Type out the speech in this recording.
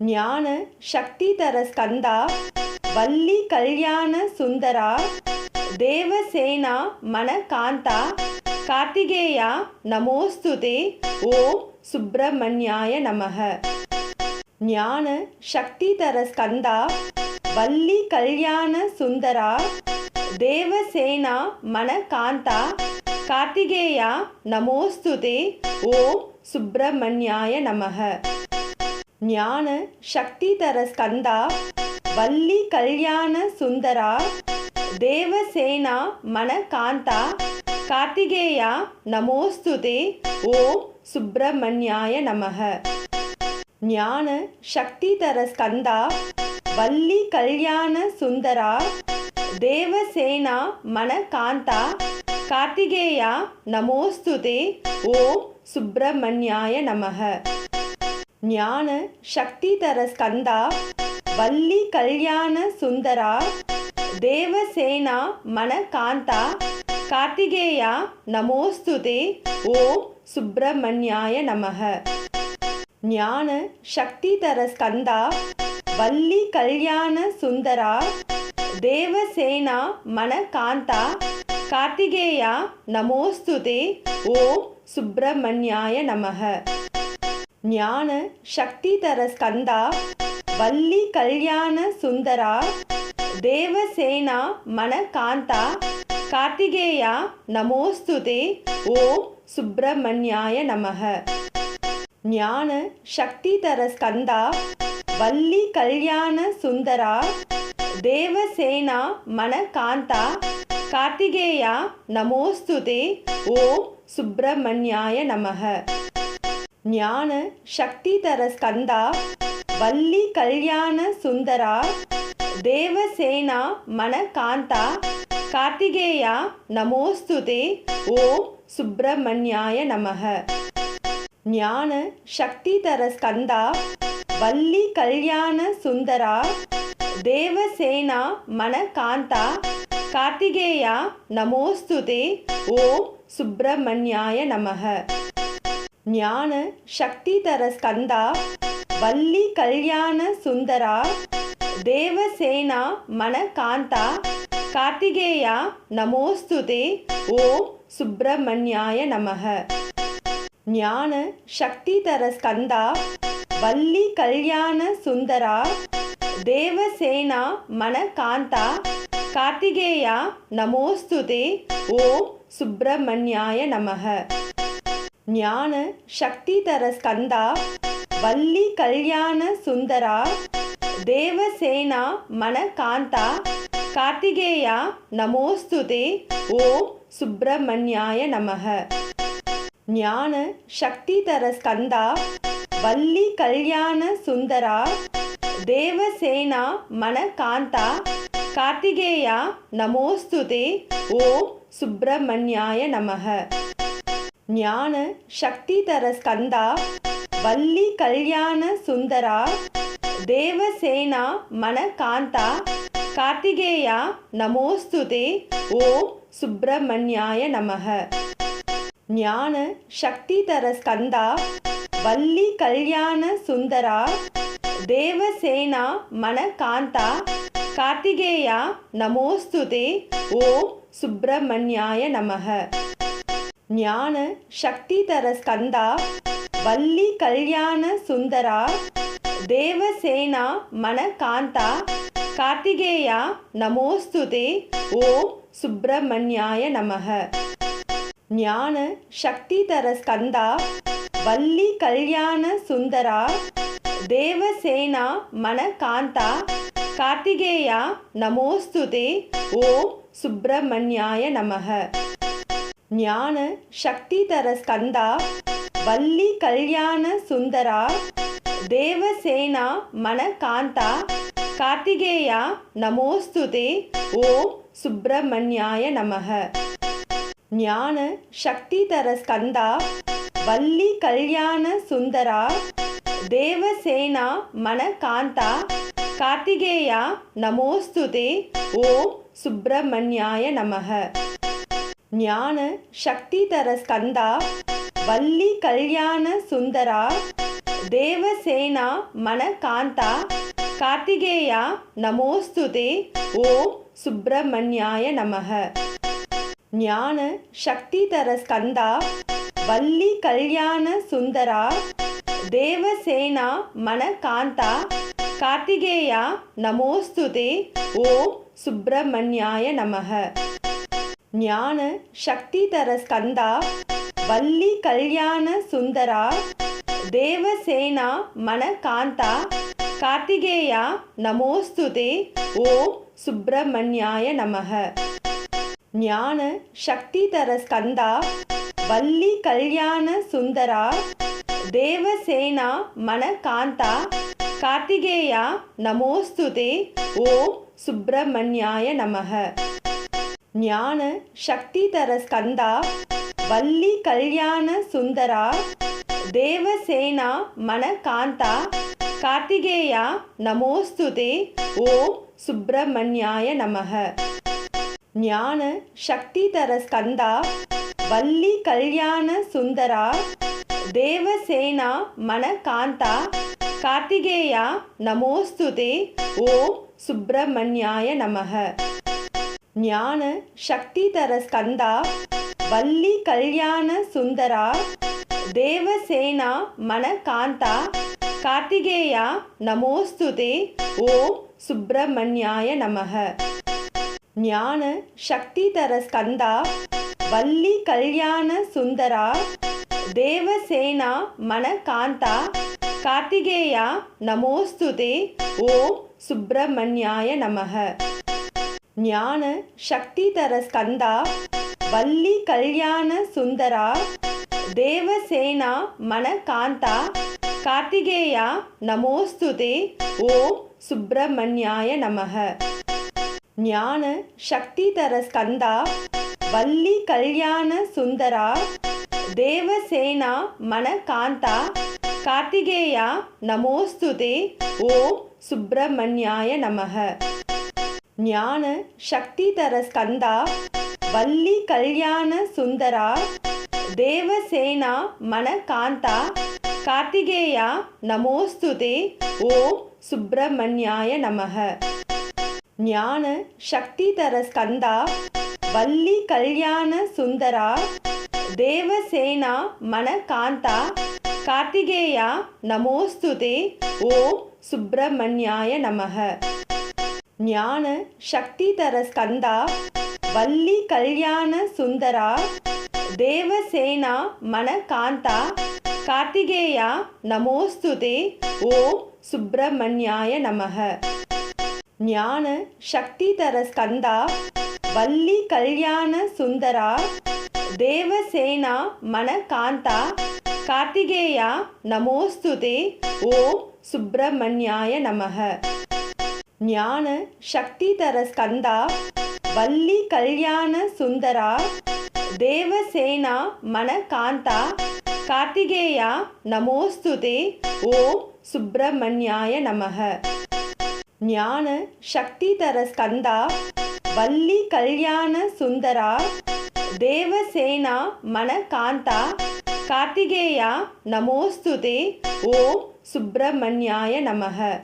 ஞான சக்தி தர ஸ்கந்தா வள்ளி கல்யாண சுந்தரா தேவசேனா மனகாந்தா கார்த்திகேயா நமோஸ்துதே ஓம் சுப்பிரமணியாய நமக. ஞான சக்தி தர ஸ்கந்தா வள்ளி கல்யாண சுந்தரா தேவசேனா மனகாந்தா கார்த்திகேயா நமோஸ்துதே ஓம் சுப்பிரமணியாய நமக. ஞான சக்திதர ஸ்கந்தா வள்ளி கல்யாண சுந்தரா தேவசேனா மனகாந்தா கார்த்திகேயா நமோஸ்துதே ஓம் சுப்பிரமணியாய நமக. ஞான சக்திதர ஸ்கந்தா வள்ளி கல்யாண சுந்தரா தேவசேனா மனகாந்தா கார்த்திகேயா நமோஸ்துதே ஓம் சுப்பிரமணியாய நமக. ஞான சக்திதர ஸ்கந்தா வள்ளி கல்யாண சுந்தரா தேவசேனா மனகாந்தா கார்த்திகேயா நமோஸ்துதே ஓம் சுப்பிரமணியாய நமக. ஞான சக்திதர ஸ்கந்தா வள்ளி கல்யாண சுந்தரா தேவசேனா மனகாந்தா கார்த்திகேயா நமோஸ்துதே ஓம் சுப்பிரமணியாய நமக. ஞான சக்திதர ஸ்கந்தா வள்ளி கல்யாண சுந்தரா தேவசேனா மனகாந்தா கார்த்திகேயா நமோஸ்துதே ஓம் சுப்பிரமணியாய நமக. ஞான சக்திதர ஸ்கந்தா வள்ளி கல்யாண சுந்தரா தேவசேனா மனகாந்தா கார்த்திகேயா நமோஸ்துதே ஓம் சுப்பிரமணியாய நமக. ஞான சக்தி தர ஸ்கந்தா வள்ளி கல்யாண சுந்தரா தேவசேனா மனகாந்தா கார்த்திகேயா நமோஸ்துதே ஓம் சுப்பிரமணியாய நமக. ஞான சக்தி தர ஸ்கந்தா வள்ளி கல்யாண சுந்தரா தேவசேனா மனகாந்தா கார்த்திகேயா நமோஸ்துதே ஓம் சுப்பிரமணியாய நமக. ஞான சக்தி தர ஸ்கந்தா வள்ளி கல்யாண சுந்தரா தேவசேனா மனகாந்தா கார்த்திகேயா நமோஸ்துதே ஓம் சுப்பிரமணியாய நமக. ஞான சக்தி தர ஸ்கந்தா வள்ளி கல்யாண சுந்தரா தேவசேனா மனகாந்தா கார்த்திகேயா நமோஸ்துதே ஓம் சுப்பிரமணியாய நமக. ஞான சக்தி தர ஸ்கந்தா வள்ளி கல்யாண சுந்தரா தேவசேனா மனகாந்தா கார்த்திகேயா நமோஸ்துதே ஓம் சுப்பிரமணியாய நமக. ஞான சக்தி தர ஸ்கந்தா வள்ளி கல்யாண சுந்தரா தேவசேனா மனகாந்தா கார்த்திகேயா நமோஸ்துதே ஓம் சுப்பிரமணியாய நமக. ஞான சக்திதர ஸ்கந்தா வள்ளி கல்யாண சுந்தரா தேவசேனா மனகாந்தா கார்த்திகேயா நமோஸ்துதே ஓம் சுப்பிரமணியாய நமக. ஞான சக்திதர ஸ்கந்தா வள்ளி கல்யாண சுந்தரா தேவசேனா மனகாந்தா கார்த்திகேயா நமோஸ்துதே ஓம் சுப்பிரமணியாய நமக. ஞான சக்திதர ஸ்கந்தா வள்ளி கல்யாண சுந்தரா தேவசேனா மனகாந்தா கார்த்திகேயா நமோஸ்துதே ஓம் சுப்பிரமணியாய நமக. ஞான சக்திதர ஸ்கந்தா வள்ளி கல்யாண சுந்தரா தேவசேனா மனகாந்தா கார்த்திகேயா நமோஸ்துதே ஓம் சுப்பிரமணியாய நமக. ஞான சக்தி தர ஸ்கந்தா வள்ளி கல்யாண சுந்தரா தேவசேனா மனகாந்தா கார்த்திகேயா நமோஸ்துதே ஓம் சுப்பிரமணியாய நமக. ஞான சக்தி தர ஸ்கந்தா வள்ளி கல்யாண சுந்தரா தேவசேனா மனகாந்தா கார்த்திகேயா நமோஸ்துதே ஓம் சுப்பிரமணியாய நமக. ஞான சக்தி தர ஸ்கந்தா வள்ளி கல்யாண சுந்தரா தேவசேனா மனகாந்தா கார்த்திகேயா நமோஸ்துதே ஓம் சுப்பிரமணியாய நமக. ஞான சக்தி தர ஸ்கந்தா வள்ளி கல்யாண சுந்தரா தேவசேனா மனகாந்தா கார்த்திகேயா நமோஸ்துதே ஓம் சுப்பிரமணியாய நமக. ஞான சக்தி தர ஸ்கந்தா வள்ளி கல்யாண சுந்தரா தேவசேனா மனகாந்தா கார்த்திகேயா நமோஸ்துதே ஓம் சுப்பிரமணியாய நமக. ஞான சக்தி தர ஸ்கந்தா வள்ளி கல்யாண சுந்தரா தேவசேனா மனகாந்தா கார்த்திகேயா நமோஸ்துதே ஓம் சுப்பிரமணியாய நமக. ஞான சக்திதர ஸ்கந்தா வள்ளி கல்யாண சுந்தரா தேவசேனா மனகாந்தா கார்த்திகேயா நமோஸ்துதே ஓம் சுப்பிரமணியாய நமக. ஞான சக்திதர ஸ்கந்தா வள்ளி கல்யாண சுந்தரா தேவசேனா மனகாந்தா கார்த்திகேயா நமோஸ்துதே ஓம் சுப்பிரமணியாய நமக. ஞான சக்தி தர ஸ்கந்தா வள்ளி கல்யாண சுந்தரா தேவசேனா மனகாந்தா கார்த்திகேயா நமோஸ்துதே ஓம் சுப்பிரமணியாய நமக. ஞான சக்தி தர ஸ்கந்தா வள்ளி கல்யாண சுந்தரா தேவசேனா மனகாந்தா கார்த்திகேயா நமோஸ்துதே ஓம் சுப்பிரமணியாய நமக. ஞான சக்தி தர ஸ்கந்தா வள்ளி கல்யாண சுந்தரா தேவசேனா மனகாந்தா கார்த்திகேயா நமோஸ்துதே ஓம் சுப்பிரமணியாய நமக. ஞான சக்தி தர ஸ்கந்தா வள்ளி கல்யாண சுந்தரா தேவசேனா மனகாந்தா கார்த்திகேயா நமோஸ்துதே ஓம் சுப்பிரமணியாய நமக. ஞான சக்தி தர ஸ்கந்தா வள்ளி கல்யாண சுந்தரா தேவசேனா மனகாந்தா கார்த்திகேயா நமோஸ்துதே ஓம் சுப்பிரமணியாய நமக. ஞான சக்தி தர ஸ்கந்தா வள்ளி கல்யாண சுந்தரா தேவசேனா மனகாந்தா கார்த்திகேயா நமோஸ்துதே ஓம் சுப்பிரமணியாய நமக. ஞான சக்தி தர ஸ்கந்தா வள்ளி கல்யாண சுந்தரா தேவசேனா மனகாந்தா கார்த்திகேயா நமோஸ்துதே ஓம் சுப்பிரமணியாய நமக. ஞான சக்தி தர ஸ்கந்தா வள்ளி கல்யாண சுந்தரா தேவசேனா மனகாந்தா கார்த்திகேயா நமோஸ்துதே ஓம் சுப்பிரமணியாய நமக. ஞான சக்திதர ஸ்கந்தா வள்ளி கல்யாண சுந்தரா தேவசேனா மனகாந்தா கார்த்திகேயா நமோஸ்துதே ஓம் சுப்பிரமணியாய நமக. ஞான சக்திதர ஸ்கந்தா வள்ளி கல்யாண சுந்தரா தேவசேனா மனகாந்தா கார்த்திகேயா நமோஸ்துதே ஓம் சுப்பிரமணியாய நமக.